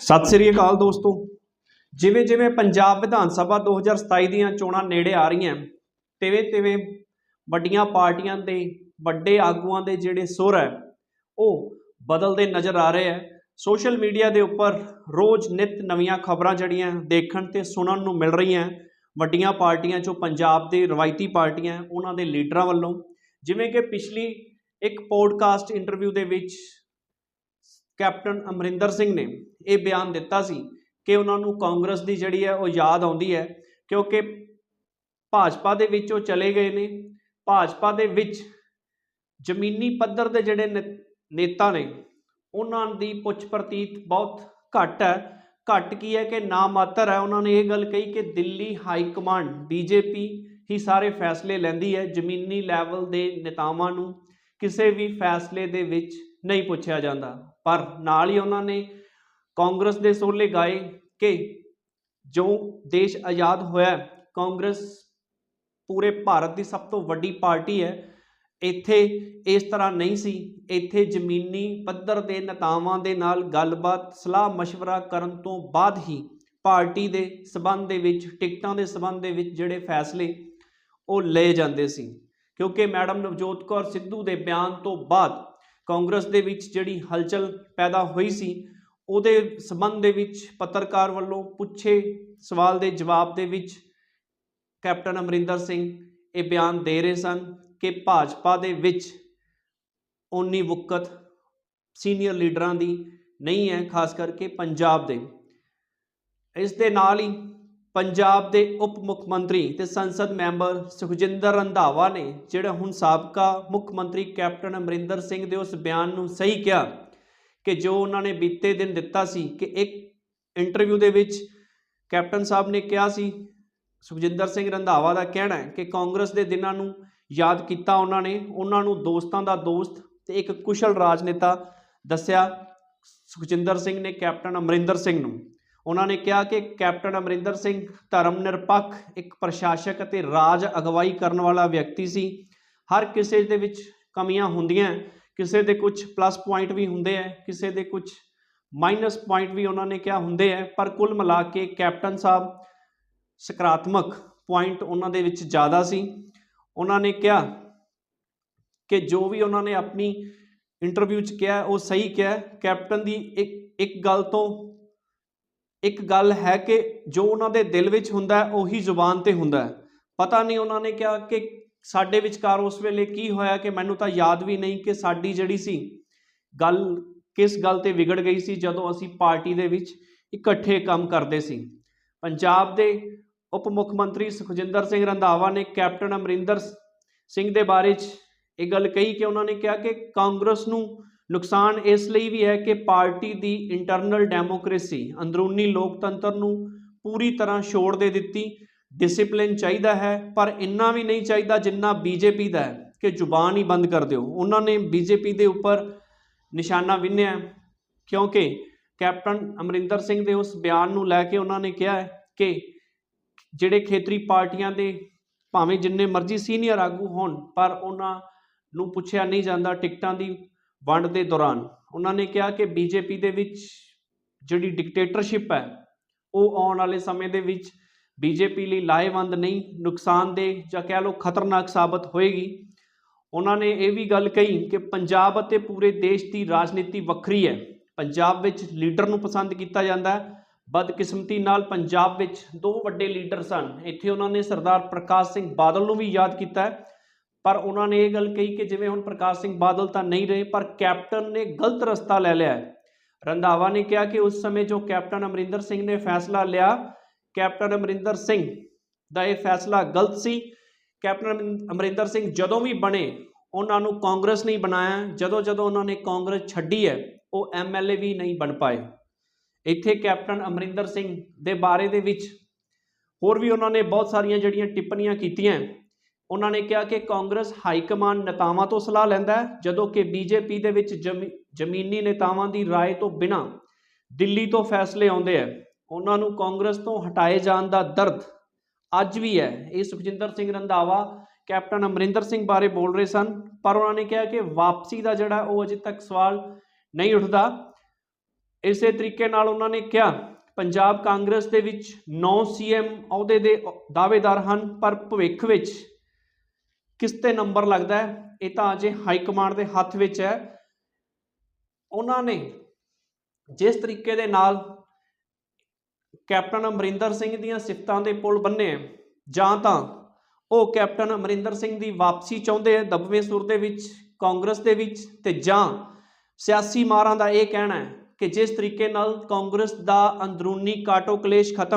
ਸਤਿ ਸ੍ਰੀ ਅਕਾਲ ਦੋਸਤੋ। ਜਿਵੇਂ ਜਿਵੇਂ ਪੰਜਾਬ ਵਿਧਾਨ ਸਭਾ 2027 ਦੀਆਂ ਚੋਣਾਂ ਨੇੜੇ ਆ ਰਹੀਆਂ ਤਿਵੇਂ ਤਿਵੇਂ ਵੱਡੀਆਂ ਪਾਰਟੀਆਂ ਦੇ ਵੱਡੇ ਆਗੂਆਂ ਦੇ ਜਿਹੜੇ ਸੁਰ ਹੈ, ਉਹ ਬਦਲਦੇ ਨਜ਼ਰ ਆ ਰਹੇ ਹੈ। ਸੋਸ਼ਲ ਮੀਡੀਆ ਦੇ ਉੱਪਰ ਰੋਜ਼ ਨਿਤ ਨਵੀਆਂ ਖਬਰਾਂ ਜਿਹੜੀਆਂ ਦੇਖਣ ਤੇ ਸੁਣਨ ਨੂੰ ਮਿਲ ਰਹੀਆਂ ਵੱਡੀਆਂ ਪਾਰਟੀਆਂ ਚੋਂ ਪੰਜਾਬ ਦੇ ਰਵਾਇਤੀ ਪਾਰਟੀਆਂ ਉਹਨਾਂ ਦੇ ਲੀਡਰਾਂ ਵੱਲੋਂ। ਜਿਵੇਂ ਕਿ ਪਿਛਲੀ ਇੱਕ ਪੋਡਕਾਸਟ ਇੰਟਰਵਿਊ ਦੇ ਵਿੱਚ ਕੈਪਟਨ ਅਮਰਿੰਦਰ ਸਿੰਘ ਨੇ ਇਹ ਬਿਆਨ ਦਿੱਤਾ ਸੀ ਕਿ ਉਹਨਾਂ ਨੂੰ ਕਾਂਗਰਸ ਦੀ ਜਿਹੜੀ ਹੈ ਉਹ ਯਾਦ ਆਉਂਦੀ ਹੈ ਕਿਉਂਕਿ ਭਾਜਪਾ ਦੇ ਵਿੱਚ ਉਹ ਚਲੇ ਗਏ ਨੇ, ਭਾਜਪਾ ਦੇ ਵਿੱਚ ਜ਼ਮੀਨੀ ਪੱਧਰ ਦੇ ਜਿਹੜੇ ਨੇ- ਨੇਤਾ ਨੇ, ਉਹਨਾਂ ਦੀ ਪੁੱਛ ਪ੍ਰਤੀਤ ਬਹੁਤ ਘੱਟ ਹੈ। ਘੱਟ ਕੀ ਹੈ ਕਿ ਨਾ ਮਾਤਰ ਹੈ? ਉਹਨਾਂ ਨੇ ਇਹ ਗੱਲ ਕਹੀ ਕਿ ਦਿੱਲੀ ਹਾਈ ਕਮਾਂਡ, ਬੀਜੇਪੀ ਹੀ ਸਾਰੇ ਫੈਸਲੇ ਲੈਂਦੀ ਹੈ, ਜ਼ਮੀਨੀ ਲੈਵਲ ਦੇ ਨੇਤਾਵਾਂ ਨੂੰ ਕਿਸੇ ਵੀ ਫੈਸਲੇ ਦੇ ਵਿੱਚ ਨਹੀਂ ਪੁੱਛਿਆ ਜਾਂਦਾ। ਪਰ ਨਾਲ ਹੀ ਉਹਨਾਂ ਨੇ ਕਾਂਗਰਸ ਦੇ ਸੋਲੇ ਗਾਏ ਕਿ ਜੋ ਦੇਸ਼ ਆਜ਼ਾਦ ਹੋਇਆ ਕਾਂਗਰਸ ਪੂਰੇ ਭਾਰਤ ਦੀ ਸਭ ਤੋਂ ਵੱਡੀ ਪਾਰਟੀ ਹੈ। ਇੱਥੇ ਇਸ ਤਰ੍ਹਾਂ ਨਹੀਂ ਸੀ। ਇੱਥੇ ਜ਼ਮੀਨੀ ਪੱਧਰ ਦੇ ਨੇਤਾਵਾਂ ਦੇ ਨਾਲ ਗੱਲਬਾਤ, ਸਲਾਹ مشਵਰਾ ਕਰਨ ਤੋਂ ਬਾਅਦ ਹੀ ਪਾਰਟੀ ਦੇ ਸਬੰਧ ਦੇ ਵਿੱਚ, ਟਿਕਟਾਂ ਦੇ ਸਬੰਧ ਦੇ ਵਿੱਚ ਜਿਹੜੇ ਫੈਸਲੇ ਉਹ ਲਏ ਜਾਂਦੇ ਸੀ। ਕਿਉਂਕਿ ਮੈਡਮ ਨਵਜੋਤ ਕੌਰ ਸਿੱਧੂ ਦੇ ਬਿਆਨ ਤੋਂ ਬਾਅਦ ਕਾਂਗਰਸ ਦੇ ਵਿੱਚ ਜਿਹੜੀ ਹਲਚਲ ਪੈਦਾ ਹੋਈ ਸੀ, ਉਹਦੇ ਸਬੰਧ ਦੇ ਵਿੱਚ ਪੱਤਰਕਾਰ ਵੱਲੋਂ ਪੁੱਛੇ ਸਵਾਲ ਦੇ ਜਵਾਬ ਦੇ ਵਿੱਚ ਕੈਪਟਨ ਅਮਰਿੰਦਰ ਸਿੰਘ ਇਹ ਬਿਆਨ ਦੇ ਰਹੇ ਸਨ ਕਿ ਭਾਜਪਾ ਦੇ ਵਿੱਚ ਓਨੀ ਵੁਕਤ ਸੀਨੀਅਰ ਲੀਡਰਾਂ ਦੀ ਨਹੀਂ ਹੈ, ਖਾਸ ਕਰਕੇ ਪੰਜਾਬ ਦੇ। ਇਸ ਦੇ ਨਾਲ ਹੀ ਪੰਜਾਬ ਦੇ ਉਪ ਮੁੱਖ ਮੰਤਰੀ ਤੇ ਸੰਸਦ ਮੈਂਬਰ ਸੁਖਜਿੰਦਰ ਰੰਧਾਵਾ ਨੇ, ਜਿਹੜਾ ਹੁਣ ਸਾਬਕਾ ਮੁੱਖ ਮੰਤਰੀ ਕੈਪਟਨ ਅਮਰਿੰਦਰ ਸਿੰਘ ਦੇ ਉਸ ਬਿਆਨ ਨੂੰ ਸਹੀ ਕਿਹਾ ਕਿ ਜੋ ਉਹਨਾਂ ਨੇ ਬੀਤੇ ਦਿਨ ਦਿੱਤਾ ਸੀ ਕਿ ਇੱਕ ਇੰਟਰਵਿਊ ਦੇ ਵਿੱਚ ਕੈਪਟਨ ਸਾਹਿਬ ਨੇ ਕਿਹਾ ਸੀ, ਸੁਖਜਿੰਦਰ ਸਿੰਘ ਰੰਧਾਵਾ ਦਾ ਕਹਿਣਾ ਹੈ ਕਿ ਕਾਂਗਰਸ ਦੇ ਦਿਨਾਂ ਨੂੰ ਯਾਦ ਕੀਤਾ ਉਹਨਾਂ ਨੇ, ਉਹਨਾਂ ਨੂੰ ਦੋਸਤਾਂ ਦਾ ਦੋਸਤ ਤੇ ਇੱਕ ਕੁਸ਼ਲ ਰਾਜਨੇਤਾ ਦੱਸਿਆ ਸੁਖਜਿੰਦਰ ਸਿੰਘ ਨੇ ਕੈਪਟਨ ਅਮਰਿੰਦਰ ਸਿੰਘ ਨੂੰ। ਉਹਨਾਂ ਨੇ ਕਿਹਾ ਕਿ ਕੈਪਟਨ ਅਮਰਿੰਦਰ ਸਿੰਘ ਧਰਮ ਨਿਰਪੱਖ, ਇੱਕ ਪ੍ਰਸ਼ਾਸਕ ਅਤੇ ਰਾਜ ਅਗਵਾਈ ਕਰਨ ਵਾਲਾ ਵਿਅਕਤੀ ਸੀ। ਹਰ ਕਿਸੇ ਦੇ ਵਿੱਚ ਕਮੀਆਂ ਹੁੰਦੀਆਂ ਕਿਸੇ ਦੇ ਕੁਝ ਪਲੱਸ ਪੁਆਇੰਟ ਵੀ ਹੁੰਦੇ ਆ ਕਿਸੇ ਦੇ ਕੁਝ ਮਾਈਨਸ ਪੁਆਇੰਟ ਵੀ ਉਹਨਾਂ ਨੇ ਕਿਹਾ ਹੁੰਦੇ ਆ ਪਰ ਕੁੱਲ ਮਿਲਾ ਕੇ ਕੈਪਟਨ ਸਾਹਿਬ ਸਕਾਰਾਤਮਕ ਪੁਆਇੰਟ ਉਹਨਾਂ ਦੇ ਵਿੱਚ ਜ਼ਿਆਦਾ ਸੀ। ਉਹਨਾਂ ਨੇ ਕਿਹਾ ਕਿ ਜੋ ਵੀ ਉਹਨਾਂ ਨੇ ਆਪਣੀ ਇੰਟਰਵਿਊ 'ਚ ਕਿਹਾ, ਉਹ ਸਹੀ ਕਿਹਾ। ਕੈਪਟਨ ਦੀ ਇੱਕ ਇੱਕ ਗੱਲ ਤੋਂ ਇੱਕ ਗੱਲ ਹੈ ਕਿ ਜੋ ਉਹਨਾਂ ਦੇ ਦਿਲ ਵਿੱਚ ਹੁੰਦਾ ਹੈ, ਉਹੀ ਜ਼ੁਬਾਨ ਤੇ ਹੁੰਦਾ ਹੈ। ਪਤਾ ਨਹੀਂ ਉਹਨਾਂ ਨੇ ਕਿਹਾ ਕਿ ਸਾਡੇ ਵਿਚਕਾਰ ਉਸ ਵੇਲੇ ਕੀ ਹੋਇਆ ਕਿ ਮੈਨੂੰ ਤਾਂ ਯਾਦ ਵੀ ਨਹੀਂ ਕਿ ਸਾਡੀ ਜਿਹੜੀ ਸੀ ਗੱਲ ਕਿਸ ਗੱਲ ਤੇ ਵਿਗੜ ਗਈ ਸੀ ਜਦੋਂ ਅਸੀਂ ਪਾਰਟੀ ਦੇ ਵਿੱਚ ਇਕੱਠੇ ਕੰਮ ਕਰਦੇ ਸੀ। ਪੰਜਾਬ ਦੇ ਉਪ ਮੁੱਖ ਮੰਤਰੀ ਸੁਖਜਿੰਦਰ ਸਿੰਘ ਰੰਧਾਵਾ ਨੇ ਕੈਪਟਨ ਅਮਰਿੰਦਰ ਸਿੰਘ ਦੇ ਬਾਰੇ 'ਚ ਇਹ ਗੱਲ ਕਹੀ ਕਿ ਉਹਨਾਂ ਨੇ ਕਿਹਾ ਕਿ ਕਾਂਗਰਸ ਨੂੰ ਨੁਕਸਾਨ ਇਸ ਲਈ ਵੀ ਹੈ ਕਿ ਪਾਰਟੀ ਦੀ ਇੰਟਰਨਲ ਡੈਮੋਕ੍ਰੇਸੀ ਅੰਦਰੂਨੀ ਲੋਕਤੰਤਰ ਨੂੰ ਪੂਰੀ ਤਰ੍ਹਾਂ ਛੋੜ ਦੇ ਦਿੱਤੀ ਡਿਸਪਲਿਨ ਚਾਹੀਦਾ ਹੈ, ਪਰ ਇੰਨਾ ਵੀ ਨਹੀਂ ਚਾਹੀਦਾ ਜਿੰਨਾ ਬੀਜੇਪੀ ਦਾ ਹੈ, ਕਿ ਜ਼ੁਬਾਨ ਹੀ ਬੰਦ ਕਰ ਦਿਓ। ਉਹਨਾਂ ਨੇ ਬੀਜੇਪੀ ਦੇ ਉੱਪਰ ਨਿਸ਼ਾਨਾ ਵਿੰਨਿਆ ਕਿਉਂਕਿ ਕੈਪਟਨ ਅਮਰਿੰਦਰ ਸਿੰਘ ਦੇ ਉਸ ਬਿਆਨ ਨੂੰ ਲੈ ਕੇ ਉਹਨਾਂ ਨੇ ਕਿਹਾ ਕਿ ਜਿਹੜੇ ਖੇਤਰੀ ਪਾਰਟੀਆਂ ਦੇ ਭਾਵੇਂ ਜਿੰਨੇ ਮਰਜ਼ੀ ਸੀਨੀਅਰ ਆਗੂ ਹੋਣ, ਪਰ ਉਹਨਾਂ ਨੂੰ ਪੁੱਛਿਆ ਨਹੀਂ ਜਾਂਦਾ, ਟਿਕਟਾਂ ਦੀ ਵੰਡ ਦੇ ਦੌਰਾਨ ਉਹਨਾਂ ਨੇ ਕਿਹਾ ਕਿ ਬੀਜੇਪੀ ਦੇ ਵਿੱਚ ਜਿਹੜੀ ਡਿਕਟੇਟਰਸ਼ਿਪ ਹੈ, ਉਹ ਆਉਣ ਵਾਲੇ ਸਮੇਂ ਦੇ ਵਿੱਚ ਬੀਜੇਪੀ ਲਈ ਲਾਹੇਵੰਦ ਨਹੀਂ, ਨੁਕਸਾਨਦੇਹ ਜਾਂ ਕਹਿ ਲਓ ਖਤਰਨਾਕ ਸਾਬਤ ਹੋਏਗੀ। ਉਹਨਾਂ ਨੇ ਇਹ ਵੀ ਗੱਲ ਕਹੀ ਕਿ ਪੰਜਾਬ ਅਤੇ ਪੂਰੇ ਦੇਸ਼ ਦੀ ਰਾਜਨੀਤੀ ਵੱਖਰੀ ਹੈ। ਪੰਜਾਬ ਵਿੱਚ ਲੀਡਰ ਨੂੰ ਪਸੰਦ ਕੀਤਾ ਜਾਂਦਾ ਹੈ। ਬਦਕਿਸਮਤੀ ਨਾਲ ਪੰਜਾਬ ਵਿੱਚ ਦੋ ਵੱਡੇ ਲੀਡਰ ਸਨ। ਇੱਥੇ ਉਹਨਾਂ ਨੇ ਸਰਦਾਰ ਪ੍ਰਕਾਸ਼ ਸਿੰਘ ਬਾਦਲ ਨੂੰ ਵੀ ਯਾਦ ਕੀਤਾ ਹੈ। ਪਰ ਉਹਨਾਂ ਨੇ ਇਹ ਗੱਲ ਕਹੀ ਕਿ ਜਿਵੇਂ ਹੁਣ ਪ੍ਰਕਾਸ਼ ਸਿੰਘ ਬਾਦਲ ਤਾਂ ਨਹੀਂ ਰਹੇ, ਪਰ ਕੈਪਟਨ ਨੇ ਗਲਤ ਰਸਤਾ ਲੈ ਲਿਆ ਰੰਧਾਵਾ ਨੇ ਕਿਹਾ ਕਿ ਉਸ ਸਮੇਂ ਜੋ ਕੈਪਟਨ ਅਮਰਿੰਦਰ ਸਿੰਘ ਨੇ ਫੈਸਲਾ ਲਿਆ, ਕੈਪਟਨ ਅਮਰਿੰਦਰ ਸਿੰਘ ਦਾ ਇਹ ਫੈਸਲਾ ਗਲਤ ਸੀ। ਕੈਪਟਨ ਅਮਰਿੰ- ਅਮਰਿੰਦਰ ਸਿੰਘ ਜਦੋਂ ਵੀ ਬਣੇ, ਉਹਨਾਂ ਨੂੰ ਕਾਂਗਰਸ ਨਹੀਂ ਬਣਾਇਆ ਜਦੋਂ ਜਦੋਂ ਉਹਨਾਂ ਨੇ ਕਾਂਗਰਸ ਛੱਡੀ ਹੈ, ਉਹ ਐਮਐਲਏ ਵੀ ਨਹੀਂ ਬਣ ਪਾਏ। ਇੱਥੇ ਕੈਪਟਨ ਅਮਰਿੰਦਰ ਸਿੰਘ ਦੇ ਬਾਰੇ ਦੇ ਵਿੱਚ ਹੋਰ ਵੀ ਉਹਨਾਂ ਨੇ ਬਹੁਤ ਸਾਰੀਆਂ ਜਿਹੜੀਆਂ ਟਿੱਪਣੀਆਂ ਕੀਤੀਆਂ ਉਹਨਾਂ ਨੇ ਕਿਹਾ ਕਿ ਕਾਂਗਰਸ ਹਾਈ ਕਮਾਂਡ ਨੇਤਾਵਾਂ ਤੋਂ ਸਲਾਹ ਲੈਂਦਾ ਹੈ ਜਦੋਂ ਕਿ ਬੀਜੇਪੀ ਦੇ ਵਿੱਚ ਜ਼ਮੀ- ਜ਼ਮੀਨੀ ਨੇਤਾਵਾਂ ਦੀ رائے ਤੋਂ ਬਿਨਾਂ ਦਿੱਲੀ ਤੋਂ ਫੈਸਲੇ ਆਉਂਦੇ ਆ ਉਹਨਾਂ ਨੂੰ ਕਾਂਗਰਸ ਤੋਂ ਹਟਾਏ ਜਾਣ ਦਾ ਦਰਦ ਅੱਜ ਵੀ ਹੈ ਇਹ ਸੁਖਜਿੰਦਰ ਸਿੰਘ ਰੰਧਾਵਾ ਕੈਪਟਨ ਅਮਰਿੰਦਰ ਸਿੰਘ ਬਾਰੇ ਬੋਲ ਰਹੇ ਸਨ ਪਰ ਉਹਨਾਂ ਨੇ ਕਿਹਾ ਕਿ ਵਾਪਸੀ ਦਾ ਜਿਹੜਾ ਉਹ ਅਜੇ ਤੱਕ ਸਵਾਲ ਨਹੀਂ ਉੱਠਦਾ ਇਸੇ ਤਰੀਕੇ ਨਾਲ ਉਹਨਾਂ ਨੇ ਕਿਹਾ ਪੰਜਾਬ ਕਾਂਗਰਸ ਦੇ ਵਿੱਚ 9 ਸੀਐਮ ਅਹੁਦੇ ਦੇ ਦਾਅਵੇਦਾਰ ਹਨ ਪਰ ਭਵਿੱਖ ਵਿੱਚ ਕਿਸ ਤੇ ਨੰਬਰ ਲੱਗਦਾ ਹੈ? ਇਹ ਤਾਂ ਅਜੇ ਹਾਈ ਕਮਾਂਡ ਦੇ ਹੱਥ ਵਿੱਚ ਹੈ। ਉਹਨਾਂ ਨੇ ਜਿਸ ਤਰੀਕੇ ਦੇ ਨਾਲ ਕੈਪਟਨ ਅਮਰਿੰਦਰ ਸਿੰਘ ਦੀਆਂ ਸਿਫਤਾਂ ਦੇ ਪੁਲ ਬੰਨੇ ਜਾਂ ਤਾਂ ਉਹ ਕੈਪਟਨ ਅਮਰਿੰਦਰ ਸਿੰਘ ਦੀ ਵਾਪਸੀ ਚਾਹੁੰਦੇ ਆ ਦਬਵੇਂ ਸੁਰ ਦੇ ਵਿੱਚ, ਕਾਂਗਰਸ ਦੇ ਵਿੱਚ, ਤੇ ਜਾਂ ਸਿਆਸੀ ਮਾਰਾਂ ਦਾ ਇਹ ਕਹਿਣਾ ਹੈ ਕਿ ਜਿਸ ਤਰੀਕੇ ਨਾਲ ਕਾਂਗਰਸ ਦਾ ਅੰਦਰੂਨੀ ਕਾਟੋ ਕਲੇਸ਼ ਖਤਮ